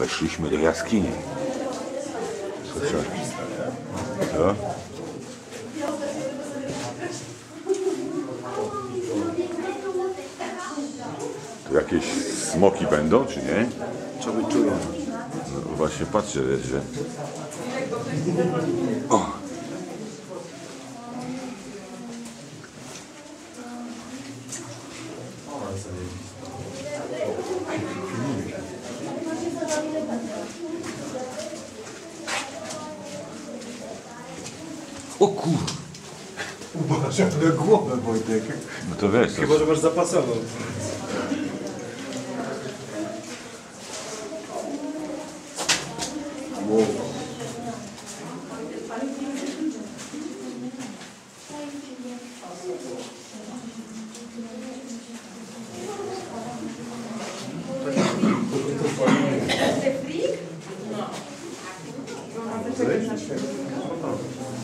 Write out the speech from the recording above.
Weszliśmy do jaskini. Słyszałeś? Co? Tu jakieś smoki będą, czy nie? Co wyczują? No właśnie patrzę, że... O! O kur... Uważaj na głowę, Wojtek. No to wiesz. Chyba, że masz zapasową. Wow. Thank you. No.